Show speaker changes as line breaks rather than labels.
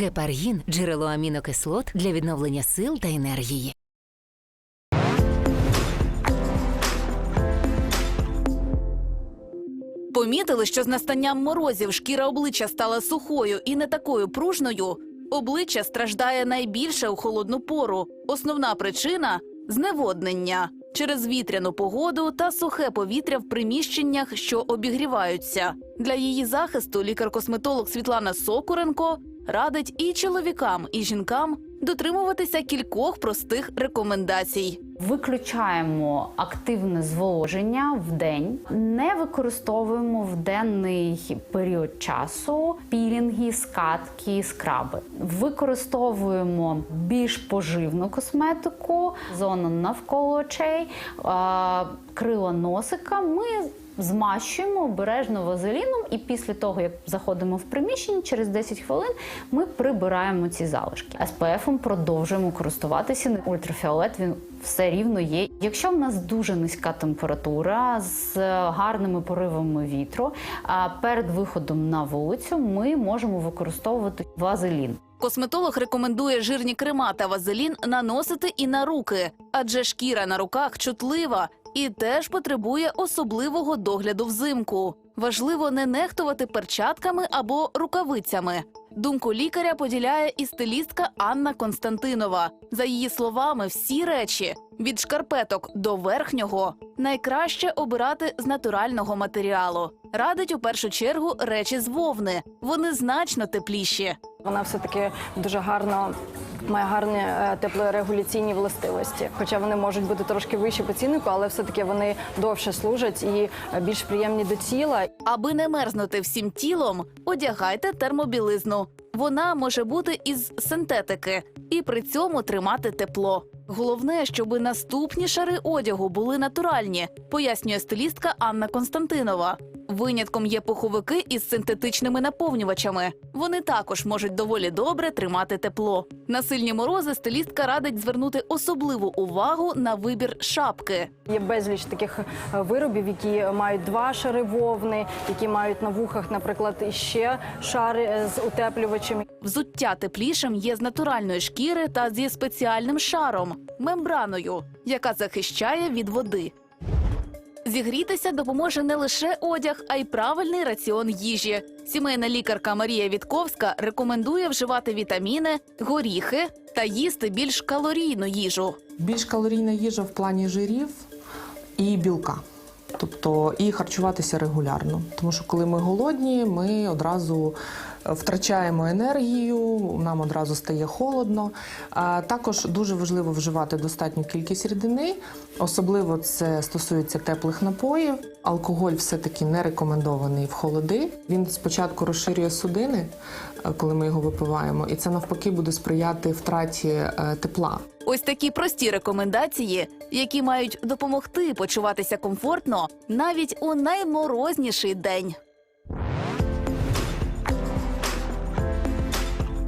Гепаргін джерело амінокислот для відновлення сил та енергії.
Помітили, що з настанням морозів шкіра обличчя стала сухою і не такою пружною. Обличчя страждає найбільше у холодну пору. Основна причина зневоднення через вітряну погоду та сухе повітря в приміщеннях, що обігріваються. Для її захисту лікар-косметолог Світлана Сокуренко радить і чоловікам, і жінкам дотримуватися кількох простих рекомендацій.
Виключаємо активне зволоження в день, не використовуємо в денний період часу пілінги, скатки, скраби. Використовуємо більш поживну косметику, зону навколо очей, крила носика. Ми Змащуємо обережно вазеліном, і після того, як заходимо в приміщення, через 10 хвилин ми прибираємо ці залишки. СПФ продовжуємо користуватися. Ультрафіолет він все рівно є. Якщо в нас дуже низька температура з гарними поривами вітру, а перед виходом на вулицю ми можемо використовувати вазелін.
Косметолог рекомендує жирні крема та вазелін наносити і на руки, адже шкіра на руках чутлива і теж потребує особливого догляду взимку. Важливо не нехтувати перчатками або рукавицями. Думку лікаря поділяє і стилістка Анна Константинова. За її словами, всі речі від шкарпеток до верхнього найкраще обирати з натурального матеріалу. Радить у першу чергу речі з вовни. Вони значно тепліші.
Вона все таки дуже гарно має гарні е, теплорегуляційні властивості. Хоча вони можуть бути трошки вищі по ціннику, але все таки вони довше служать і е, більш приємні до тіла.
Аби не мерзнути всім тілом, одягайте термобілизну. Вона може бути із синтетики і при цьому тримати тепло. Головне, щоб наступні шари одягу були натуральні, пояснює стилістка Анна Константинова. Винятком є пуховики із синтетичними наповнювачами. Вони також можуть доволі добре тримати тепло. На сильні морози стилістка радить звернути особливу увагу на вибір шапки.
Є безліч таких е, виробів, які мають два шари вовни, які мають на вухах, наприклад, іще шари е, з утеплювачем.
Взуття теплішим є з натуральної шкіри та зі спеціальним шаром мембраною, яка захищає від води. Зігрітися допоможе не лише одяг, а й правильний раціон їжі. Сімейна лікарка Марія Вітковська рекомендує вживати вітаміни, горіхи та їсти більш калорійну їжу.
Більш калорійна їжа в плані жирів і білка. Тобто і харчуватися регулярно. Тому що коли ми голодні, ми одразу е, втрачаємо енергію, нам одразу стає холодно. А також дуже важливо вживати достатню кількість рідини, особливо це стосується теплих напоїв. Алкоголь все-таки не рекомендований в холоди. Він спочатку розширює судини, е, коли ми його випиваємо, і це навпаки буде сприяти втраті е, тепла.
Ось такі прості рекомендації, які мають допомогти почуватися комфортно навіть у найморозніший день.